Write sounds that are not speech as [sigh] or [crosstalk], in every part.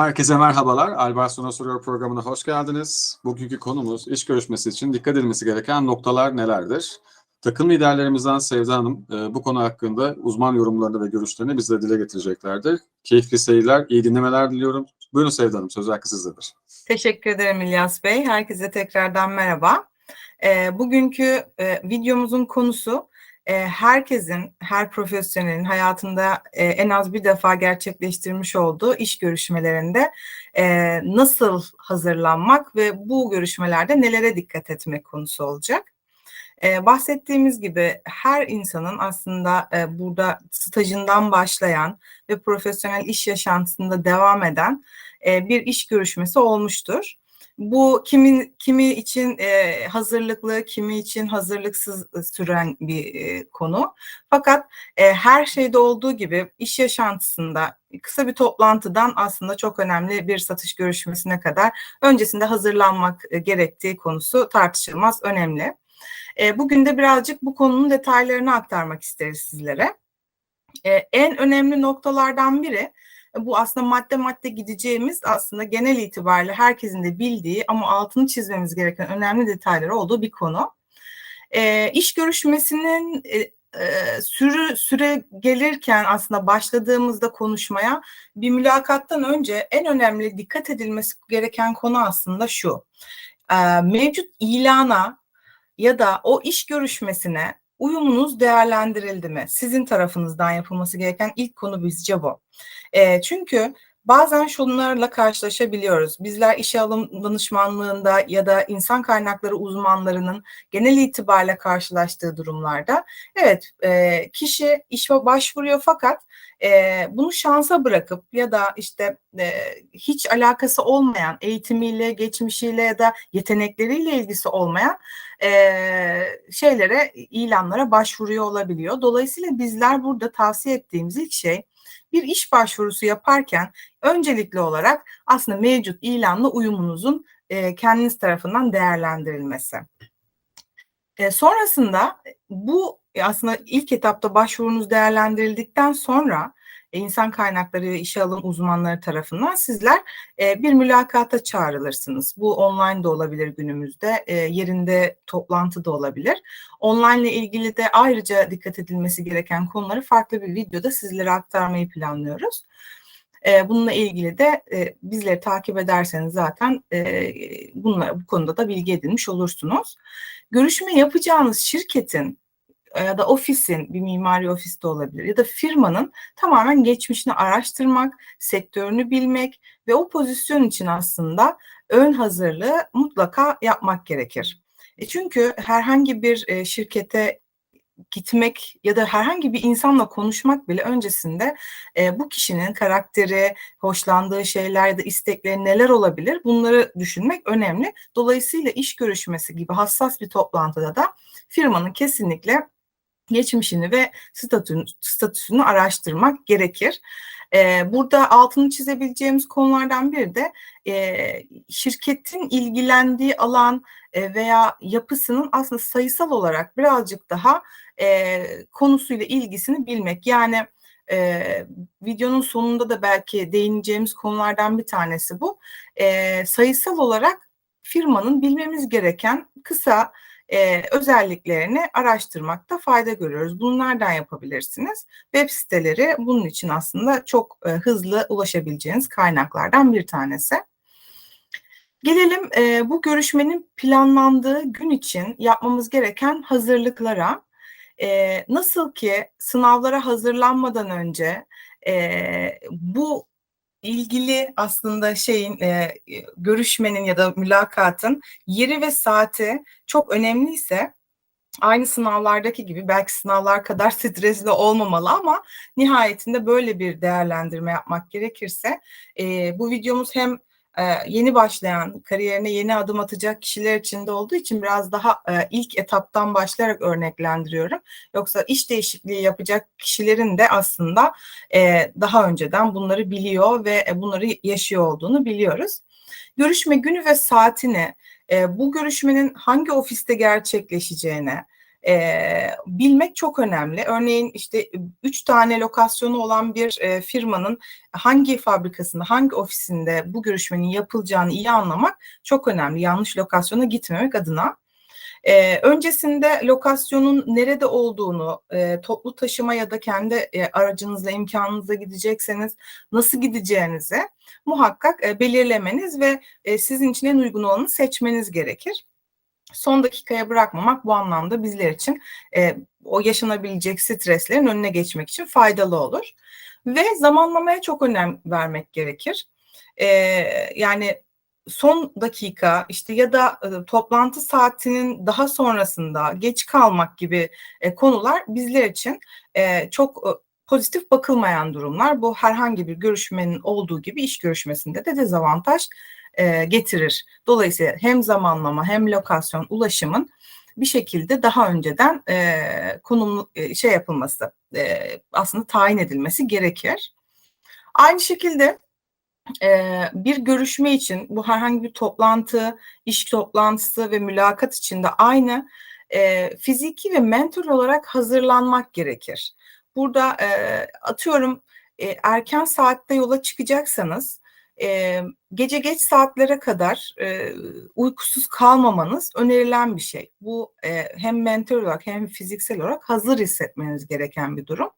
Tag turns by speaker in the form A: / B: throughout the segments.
A: Herkese merhabalar. Albar Sona Soruyor programına hoş geldiniz. Bugünkü konumuz iş görüşmesi için dikkat edilmesi gereken noktalar nelerdir? Takım liderlerimizden Sevda Hanım e, bu konu hakkında uzman yorumlarını ve görüşlerini bizlere dile getireceklerdir. Keyifli seyirler, iyi dinlemeler diliyorum. Buyurun Sevda Hanım, söz hakkı sizdedir.
B: Teşekkür ederim İlyas Bey. Herkese tekrardan merhaba. E, bugünkü e, videomuzun konusu e, herkesin, her profesyonelin hayatında e, en az bir defa gerçekleştirmiş olduğu iş görüşmelerinde e, nasıl hazırlanmak ve bu görüşmelerde nelere dikkat etmek konusu olacak. Bahsettiğimiz gibi her insanın aslında burada stajından başlayan ve profesyonel iş yaşantısında devam eden bir iş görüşmesi olmuştur. Bu kimin kimi için e, hazırlıklı, kimi için hazırlıksız süren bir e, konu. Fakat e, her şeyde olduğu gibi iş yaşantısında kısa bir toplantıdan aslında çok önemli bir satış görüşmesine kadar öncesinde hazırlanmak e, gerektiği konusu tartışılmaz önemli. E, bugün de birazcık bu konunun detaylarını aktarmak isteriz sizlere. E, en önemli noktalardan biri bu aslında madde madde gideceğimiz aslında genel itibariyle herkesin de bildiği ama altını çizmemiz gereken önemli detayları olduğu bir konu. E, iş görüşmesinin e, e, sürü süre gelirken aslında başladığımızda konuşmaya bir mülakattan önce en önemli dikkat edilmesi gereken konu aslında şu. E, mevcut ilana ya da o iş görüşmesine uyumunuz değerlendirildi mi? Sizin tarafınızdan yapılması gereken ilk konu bizce bu. E, çünkü bazen şunlarla karşılaşabiliyoruz. Bizler işe alım danışmanlığında ya da insan kaynakları uzmanlarının genel itibariyle karşılaştığı durumlarda evet e, kişi işe başvuruyor fakat e, bunu şansa bırakıp ya da işte e, hiç alakası olmayan eğitimiyle, geçmişiyle ya da yetenekleriyle ilgisi olmayan e, şeylere, ilanlara başvuruyor olabiliyor. Dolayısıyla bizler burada tavsiye ettiğimiz ilk şey bir iş başvurusu yaparken öncelikli olarak aslında mevcut ilanla uyumunuzun e, kendiniz tarafından değerlendirilmesi. E, sonrasında bu aslında ilk etapta başvurunuz değerlendirildikten sonra e, insan kaynakları ve işe alım uzmanları tarafından sizler e, bir mülakata çağrılırsınız. Bu online de olabilir günümüzde, e, yerinde toplantı da olabilir. Online ile ilgili de ayrıca dikkat edilmesi gereken konuları farklı bir videoda sizlere aktarmayı planlıyoruz. Bununla ilgili de bizleri takip ederseniz zaten bunlar, bu konuda da bilgi edinmiş olursunuz. Görüşme yapacağınız şirketin ya da ofisin bir mimari ofis de olabilir ya da firmanın tamamen geçmişini araştırmak, sektörünü bilmek ve o pozisyon için aslında ön hazırlığı mutlaka yapmak gerekir. E çünkü herhangi bir e, şirkete gitmek ya da herhangi bir insanla konuşmak bile öncesinde e, bu kişinin karakteri, hoşlandığı şeyler ya da istekleri neler olabilir bunları düşünmek önemli. Dolayısıyla iş görüşmesi gibi hassas bir toplantıda da firmanın kesinlikle geçmişini ve statüsünü, statüsünü araştırmak gerekir. Ee, burada altını çizebileceğimiz konulardan biri de e, şirketin ilgilendiği alan e, veya yapısının aslında sayısal olarak birazcık daha e, konusuyla ilgisini bilmek. Yani videonun sonunda da belki değineceğimiz konulardan bir tanesi bu. Sayısal olarak firmanın bilmemiz gereken kısa e, özelliklerini araştırmakta fayda görüyoruz. Bunu nereden yapabilirsiniz? Web siteleri bunun için aslında çok e, hızlı ulaşabileceğiniz kaynaklardan bir tanesi. Gelelim e, bu görüşmenin planlandığı gün için yapmamız gereken hazırlıklara. E, nasıl ki sınavlara hazırlanmadan önce e, bu ilgili aslında şeyin e, görüşmenin ya da mülakatın yeri ve saati çok önemliyse aynı sınavlardaki gibi belki sınavlar kadar [laughs] stresli olmamalı ama nihayetinde böyle bir değerlendirme yapmak gerekirse e, bu videomuz hem e, yeni başlayan, kariyerine yeni adım atacak kişiler için de olduğu için biraz daha e, ilk etaptan başlayarak örneklendiriyorum. Yoksa iş değişikliği yapacak kişilerin de aslında e, daha önceden bunları biliyor ve bunları yaşıyor olduğunu biliyoruz. Görüşme günü ve saatini, bu görüşmenin hangi ofiste gerçekleşeceğine, e, bilmek çok önemli. Örneğin işte üç tane lokasyonu olan bir e, firmanın hangi fabrikasında, hangi ofisinde bu görüşmenin yapılacağını iyi anlamak çok önemli. Yanlış lokasyona gitmemek adına. E, öncesinde lokasyonun nerede olduğunu, e, toplu taşıma ya da kendi e, aracınızla, imkanınızla gidecekseniz nasıl gideceğinizi muhakkak e, belirlemeniz ve e, sizin için en uygun olanı seçmeniz gerekir son dakikaya bırakmamak bu anlamda bizler için e, o yaşanabilecek streslerin önüne geçmek için faydalı olur. Ve zamanlamaya çok önem vermek gerekir. E, yani son dakika işte ya da e, toplantı saatinin daha sonrasında geç kalmak gibi e, konular bizler için e, çok e, pozitif bakılmayan durumlar. Bu herhangi bir görüşmenin olduğu gibi iş görüşmesinde de dezavantaj e, getirir. Dolayısıyla hem zamanlama hem lokasyon ulaşımın bir şekilde daha önceden e, konum e, şey yapılması e, aslında tayin edilmesi gerekir. Aynı şekilde e, bir görüşme için bu herhangi bir toplantı, iş toplantısı ve mülakat için de aynı e, fiziki ve mental olarak hazırlanmak gerekir. Burada e, atıyorum e, erken saatte yola çıkacaksanız e, gece geç saatlere kadar e, uykusuz kalmamanız önerilen bir şey. Bu e, hem mental olarak hem fiziksel olarak hazır hissetmeniz gereken bir durum.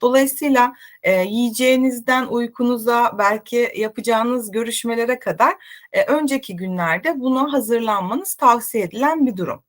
B: Dolayısıyla e, yiyeceğinizden uykunuza belki yapacağınız görüşmelere kadar e, önceki günlerde buna hazırlanmanız tavsiye edilen bir durum.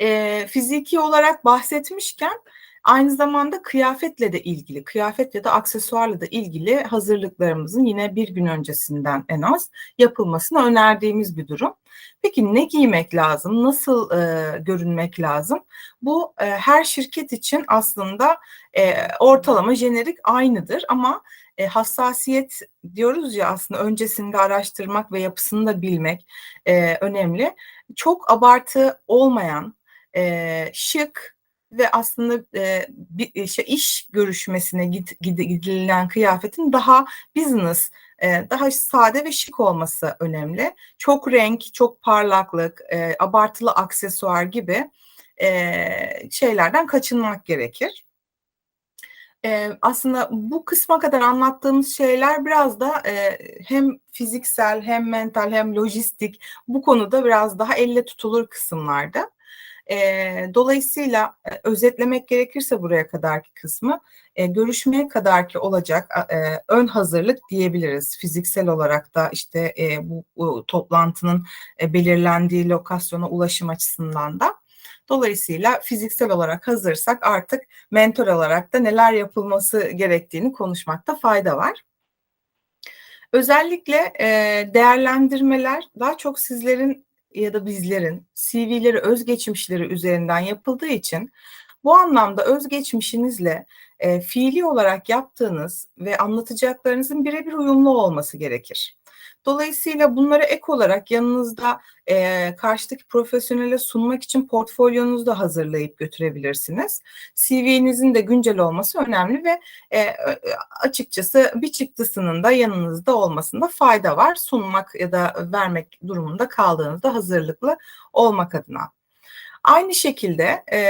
B: E, fiziki olarak bahsetmişken Aynı zamanda kıyafetle de ilgili, kıyafet ya da aksesuarla da ilgili hazırlıklarımızın yine bir gün öncesinden en az yapılmasını önerdiğimiz bir durum. Peki ne giymek lazım, nasıl e, görünmek lazım? Bu e, her şirket için aslında e, ortalama jenerik aynıdır ama e, hassasiyet diyoruz ya aslında öncesinde araştırmak ve yapısını da bilmek e, önemli. Çok abartı olmayan, e, şık, ve aslında e, bir işte iş görüşmesine gid, gid, gidilen kıyafetin daha business, e, daha sade ve şık olması önemli. Çok renk, çok parlaklık, e, abartılı aksesuar gibi e, şeylerden kaçınmak gerekir. E, aslında bu kısma kadar anlattığımız şeyler biraz da e, hem fiziksel hem mental hem lojistik bu konuda biraz daha elle tutulur kısımlarda. E, dolayısıyla e, özetlemek gerekirse buraya kadarki kısmı e, görüşmeye kadarki olacak e, ön hazırlık diyebiliriz. Fiziksel olarak da işte e, bu, bu toplantının e, belirlendiği lokasyona ulaşım açısından da. Dolayısıyla fiziksel olarak hazırsak artık mentor olarak da neler yapılması gerektiğini konuşmakta fayda var. Özellikle e, değerlendirmeler daha çok sizlerin ya da bizlerin CV'leri, özgeçmişleri üzerinden yapıldığı için bu anlamda özgeçmişinizle e, fiili olarak yaptığınız ve anlatacaklarınızın birebir uyumlu olması gerekir. Dolayısıyla bunları ek olarak yanınızda e, karşıdaki profesyonele sunmak için portfolyonuzu da hazırlayıp götürebilirsiniz. CV'nizin de güncel olması önemli ve e, açıkçası bir çıktısının da yanınızda olmasında fayda var. Sunmak ya da vermek durumunda kaldığınızda hazırlıklı olmak adına. Aynı şekilde e,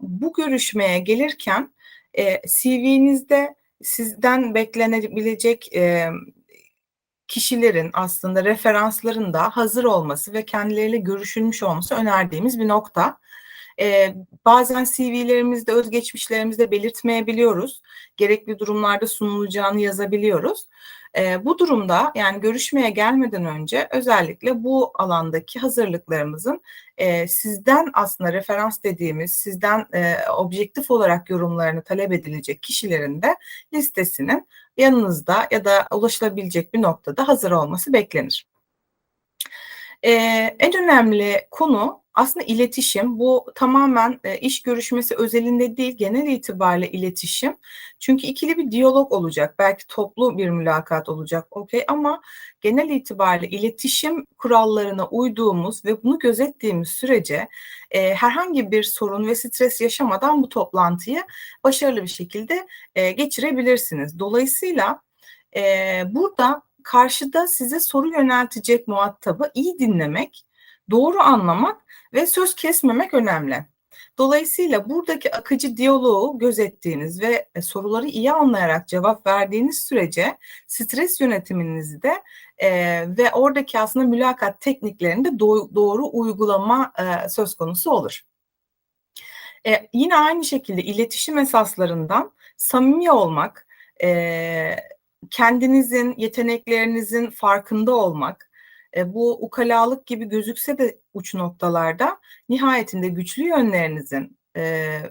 B: bu görüşmeye gelirken e, CV'nizde sizden beklenebilecek e, kişilerin aslında referansların da hazır olması ve kendileriyle görüşülmüş olması önerdiğimiz bir nokta. Ee, bazen CV'lerimizde, özgeçmişlerimizde belirtmeyebiliyoruz. Gerekli durumlarda sunulacağını yazabiliyoruz. E, bu durumda yani görüşmeye gelmeden önce özellikle bu alandaki hazırlıklarımızın e, sizden aslında referans dediğimiz, sizden e, objektif olarak yorumlarını talep edilecek kişilerin de listesinin yanınızda ya da ulaşılabilecek bir noktada hazır olması beklenir. Ee, en önemli konu aslında iletişim. Bu tamamen e, iş görüşmesi özelinde değil, genel itibariyle iletişim. Çünkü ikili bir diyalog olacak. Belki toplu bir mülakat olacak, okey ama genel itibariyle iletişim kurallarına uyduğumuz ve bunu gözettiğimiz sürece e, herhangi bir sorun ve stres yaşamadan bu toplantıyı başarılı bir şekilde e, geçirebilirsiniz. Dolayısıyla e, burada karşıda size soru yöneltecek muhatabı iyi dinlemek, doğru anlamak ve söz kesmemek önemli. Dolayısıyla buradaki akıcı diyaloğu gözettiğiniz ve e, soruları iyi anlayarak cevap verdiğiniz sürece stres yönetiminizi de e, ve oradaki aslında mülakat tekniklerini de do- doğru uygulama e, söz konusu olur. E, yine aynı şekilde iletişim esaslarından samimi olmak, e, kendinizin, yeteneklerinizin farkında olmak, e, bu ukalalık gibi gözükse de uç noktalarda nihayetinde güçlü yönlerinizin e,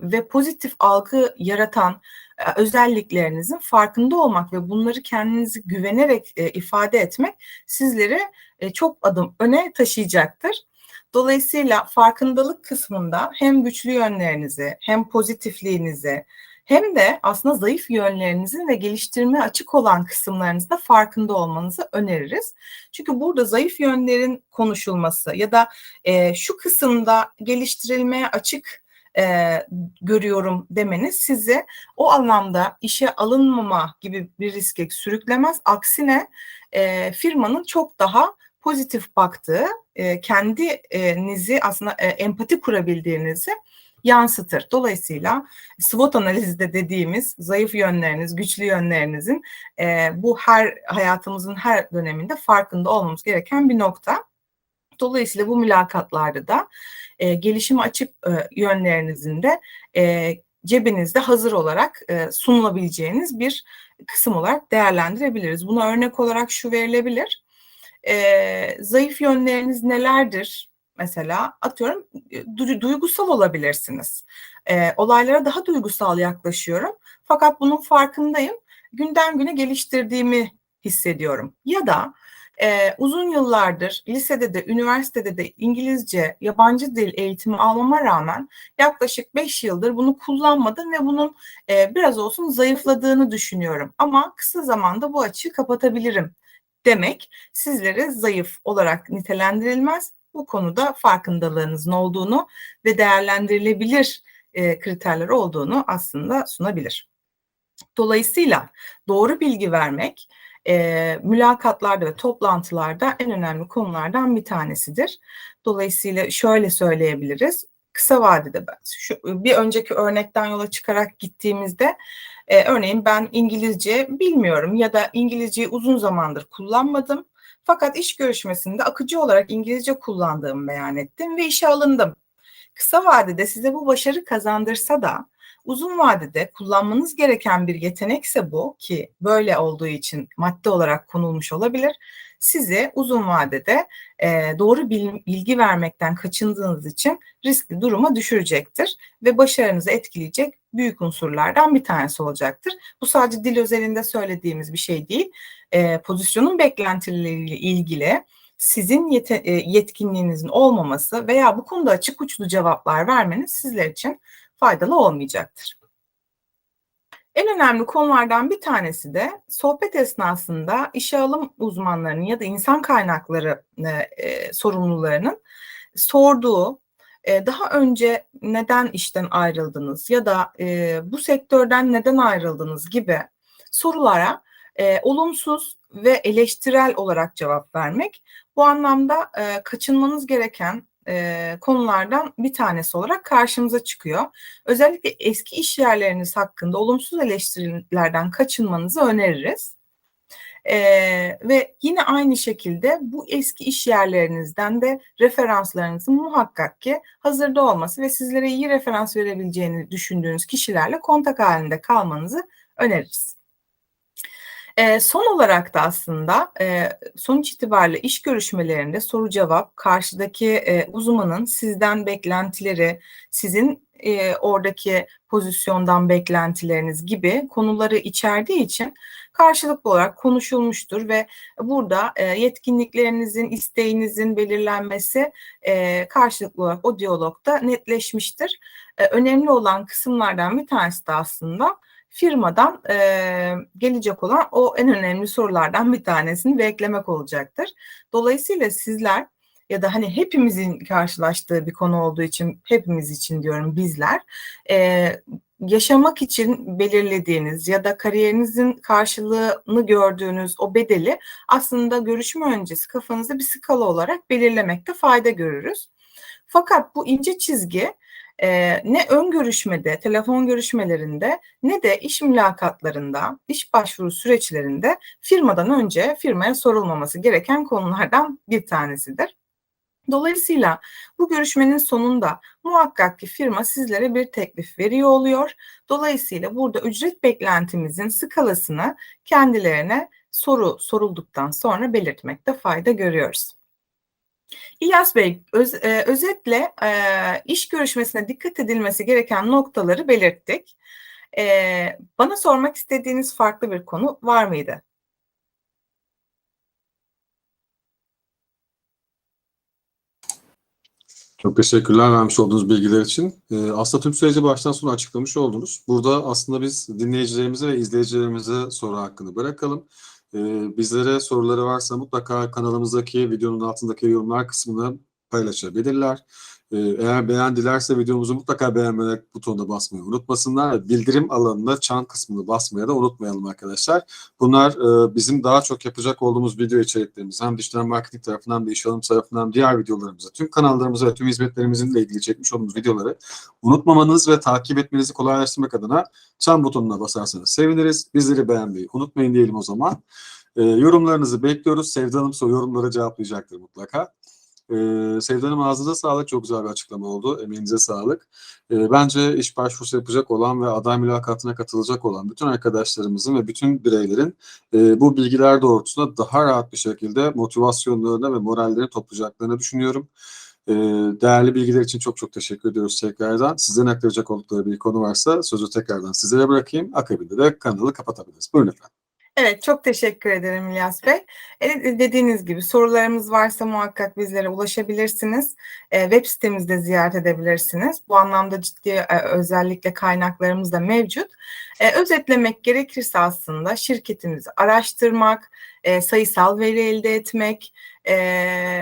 B: ve pozitif algı yaratan e, özelliklerinizin farkında olmak ve bunları kendinizi güvenerek e, ifade etmek sizleri e, çok adım öne taşıyacaktır. Dolayısıyla farkındalık kısmında hem güçlü yönlerinizi hem pozitifliğinizi hem de aslında zayıf yönlerinizin ve geliştirme açık olan kısımlarınızda farkında olmanızı öneririz. Çünkü burada zayıf yönlerin konuşulması ya da e, şu kısımda geliştirilmeye açık e, görüyorum demeniz sizi o anlamda işe alınmama gibi bir riske sürüklemez. Aksine e, firmanın çok daha pozitif baktığı, e, kendinizi aslında e, empati kurabildiğinizi yansıtır. Dolayısıyla SWOT analizde dediğimiz zayıf yönleriniz, güçlü yönlerinizin e, bu her hayatımızın her döneminde farkında olmamız gereken bir nokta. Dolayısıyla bu mülakatlarda da e, gelişime açık e, yönlerinizin de e, cebinizde hazır olarak e, sunulabileceğiniz bir kısım olarak değerlendirebiliriz. Buna örnek olarak şu verilebilir. E, zayıf yönleriniz nelerdir? Mesela atıyorum du- duygusal olabilirsiniz. E, olaylara daha duygusal yaklaşıyorum. Fakat bunun farkındayım. Günden güne geliştirdiğimi hissediyorum. Ya da e, uzun yıllardır lisede de üniversitede de İngilizce yabancı dil eğitimi almama rağmen yaklaşık 5 yıldır bunu kullanmadım ve bunun e, biraz olsun zayıfladığını düşünüyorum. Ama kısa zamanda bu açığı kapatabilirim demek sizlere zayıf olarak nitelendirilmez. Bu konuda farkındalığınızın olduğunu ve değerlendirilebilir e, kriterler olduğunu aslında sunabilir. Dolayısıyla doğru bilgi vermek e, mülakatlarda ve toplantılarda en önemli konulardan bir tanesidir. Dolayısıyla şöyle söyleyebiliriz. Kısa vadede ben şu bir önceki örnekten yola çıkarak gittiğimizde e, örneğin ben İngilizce bilmiyorum ya da İngilizceyi uzun zamandır kullanmadım. Fakat iş görüşmesinde akıcı olarak İngilizce kullandığımı beyan ettim ve işe alındım. Kısa vadede size bu başarı kazandırsa da uzun vadede kullanmanız gereken bir yetenekse bu ki böyle olduğu için madde olarak konulmuş olabilir. Sizi uzun vadede e, doğru bilgi vermekten kaçındığınız için riskli duruma düşürecektir ve başarınızı etkileyecek büyük unsurlardan bir tanesi olacaktır. Bu sadece dil özelinde söylediğimiz bir şey değil. E, pozisyonun beklentileriyle ilgili sizin yete, e, yetkinliğinizin olmaması veya bu konuda açık uçlu cevaplar vermeniz sizler için faydalı olmayacaktır. En önemli konulardan bir tanesi de sohbet esnasında işe alım uzmanlarının ya da insan kaynakları e, e, sorumlularının sorduğu e, daha önce neden işten ayrıldınız ya da e, bu sektörden neden ayrıldınız? gibi sorulara e, olumsuz ve eleştirel olarak cevap vermek bu anlamda e, kaçınmanız gereken e, konulardan bir tanesi olarak karşımıza çıkıyor. Özellikle eski iş yerleriniz hakkında olumsuz eleştirilerden kaçınmanızı öneririz. E, ve yine aynı şekilde bu eski iş yerlerinizden de referanslarınızın muhakkak ki hazırda olması ve sizlere iyi referans verebileceğini düşündüğünüz kişilerle kontak halinde kalmanızı öneririz. E, son olarak da aslında e, sonuç itibariyle iş görüşmelerinde soru cevap karşıdaki e, uzmanın sizden beklentileri, sizin e, oradaki pozisyondan beklentileriniz gibi konuları içerdiği için karşılıklı olarak konuşulmuştur ve burada e, yetkinliklerinizin, isteğinizin belirlenmesi e, karşılıklı olarak o diyalogda netleşmiştir. E, önemli olan kısımlardan bir tanesi de aslında firmadan e, gelecek olan o en önemli sorulardan bir tanesini beklemek olacaktır. Dolayısıyla sizler ya da hani hepimizin karşılaştığı bir konu olduğu için hepimiz için diyorum bizler e, yaşamak için belirlediğiniz ya da kariyerinizin karşılığını gördüğünüz o bedeli aslında görüşme öncesi kafanızda bir skala olarak belirlemekte fayda görürüz. Fakat bu ince çizgi e, ne ön görüşmede, telefon görüşmelerinde ne de iş mülakatlarında, iş başvuru süreçlerinde firmadan önce firmaya sorulmaması gereken konulardan bir tanesidir. Dolayısıyla bu görüşmenin sonunda muhakkak ki firma sizlere bir teklif veriyor oluyor. Dolayısıyla burada ücret beklentimizin skalasını kendilerine soru sorulduktan sonra belirtmekte fayda görüyoruz. İlyas Bey, öz, e, özetle e, iş görüşmesine dikkat edilmesi gereken noktaları belirttik. E, bana sormak istediğiniz farklı bir konu var mıydı?
A: Çok teşekkürler vermiş olduğunuz bilgiler için. Ee, aslında tüm süreci baştan sona açıklamış oldunuz. Burada aslında biz dinleyicilerimize ve izleyicilerimize soru hakkını bırakalım. Ee, bizlere soruları varsa mutlaka kanalımızdaki videonun altındaki yorumlar kısmına paylaşabilirler. Ee, eğer beğendilerse videomuzu mutlaka beğenmeler butonuna basmayı unutmasınlar. Bildirim alanına çan kısmını basmaya da unutmayalım arkadaşlar. Bunlar e, bizim daha çok yapacak olduğumuz video içeriklerimiz hem dijital marketing tarafından hem de iş alım tarafından diğer videolarımıza, tüm kanallarımıza ve tüm hizmetlerimizle ilgili çekmiş olduğumuz videoları unutmamanız ve takip etmenizi kolaylaştırmak adına çan butonuna basarsanız seviniriz. Bizleri beğenmeyi unutmayın diyelim o zaman. E, yorumlarınızı bekliyoruz. Sevda Hanım so yorumları cevaplayacaktır mutlaka. Ee, Sevda Hanım ağzınıza sağlık. Çok güzel bir açıklama oldu. Emeğinize sağlık. Ee, bence iş başvurusu yapacak olan ve aday mülakatına katılacak olan bütün arkadaşlarımızın ve bütün bireylerin e, bu bilgiler doğrultusunda daha rahat bir şekilde motivasyonlarını ve morallerini toplayacaklarını düşünüyorum. Ee, değerli bilgiler için çok çok teşekkür ediyoruz tekrardan. Sizden aktaracak oldukları bir konu varsa sözü tekrardan sizlere bırakayım. Akabinde de kanalı kapatabiliriz. Buyurun efendim.
B: Evet, çok teşekkür ederim İlyas Bey. Evet, dediğiniz gibi sorularımız varsa muhakkak bizlere ulaşabilirsiniz. E, web sitemizde ziyaret edebilirsiniz. Bu anlamda ciddi e, özellikle kaynaklarımız da mevcut. E, özetlemek gerekirse aslında şirketimizi araştırmak, e, sayısal veri elde etmek e,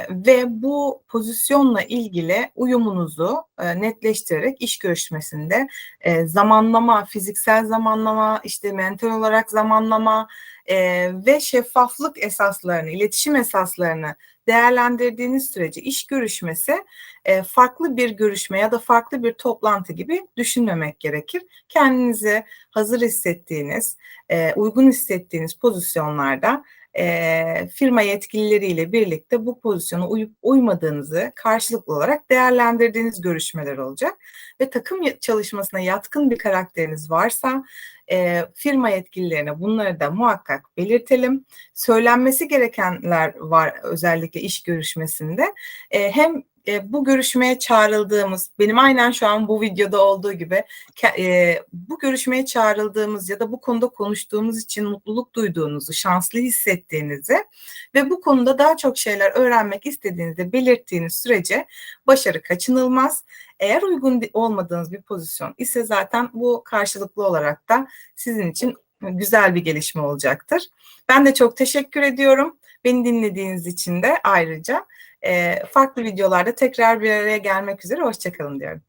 B: ve bu pozisyonla ilgili uyumunuzu e, netleştirerek iş görüşmesinde e, zamanlama, fiziksel zamanlama, işte mental olarak zamanlama e, ve şeffaflık esaslarını, iletişim esaslarını değerlendirdiğiniz sürece iş görüşmesi e, farklı bir görüşme ya da farklı bir toplantı gibi düşünmemek gerekir. Kendinizi hazır hissettiğiniz, e, uygun hissettiğiniz pozisyonlarda e, firma yetkilileriyle birlikte bu pozisyona uyup uymadığınızı karşılıklı olarak değerlendirdiğiniz görüşmeler olacak. Ve takım çalışmasına yatkın bir karakteriniz varsa e, firma yetkililerine bunları da muhakkak belirtelim. Söylenmesi gerekenler var özellikle iş görüşmesinde. E, hem e, bu görüşmeye çağrıldığımız, benim aynen şu an bu videoda olduğu gibi e, bu görüşmeye çağrıldığımız ya da bu konuda konuştuğumuz için mutluluk duyduğunuzu, şanslı hissettiğinizi ve bu konuda daha çok şeyler öğrenmek istediğinizi belirttiğiniz sürece başarı kaçınılmaz. Eğer uygun olmadığınız bir pozisyon ise zaten bu karşılıklı olarak da sizin için güzel bir gelişme olacaktır. Ben de çok teşekkür ediyorum. Beni dinlediğiniz için de ayrıca e, farklı videolarda tekrar bir araya gelmek üzere. Hoşçakalın diyorum.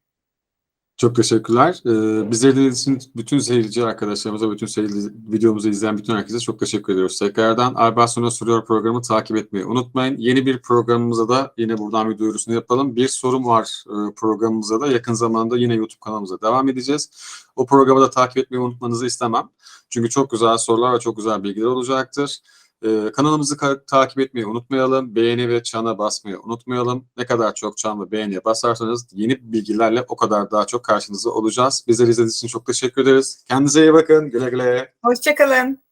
A: Çok teşekkürler. Ee, bizleri dinlediğiniz için bütün seyirci arkadaşlarımıza, bütün seyirci, videomuzu izleyen bütün herkese çok teşekkür ediyoruz. Tekrardan Arbasyon'a soruyor programı takip etmeyi unutmayın. Yeni bir programımıza da yine buradan bir duyurusunu yapalım. Bir sorum var e, programımıza da yakın zamanda yine YouTube kanalımıza devam edeceğiz. O programı da takip etmeyi unutmanızı istemem. Çünkü çok güzel sorular ve çok güzel bilgiler olacaktır. Ee, kanalımızı ka- takip etmeyi unutmayalım. Beğeni ve çana basmayı unutmayalım. Ne kadar çok çan ve beğeniye basarsanız yeni bilgilerle o kadar daha çok karşınızda olacağız. Bizleri izlediğiniz için çok teşekkür ederiz. Kendinize iyi bakın. Güle güle.
B: Hoşçakalın.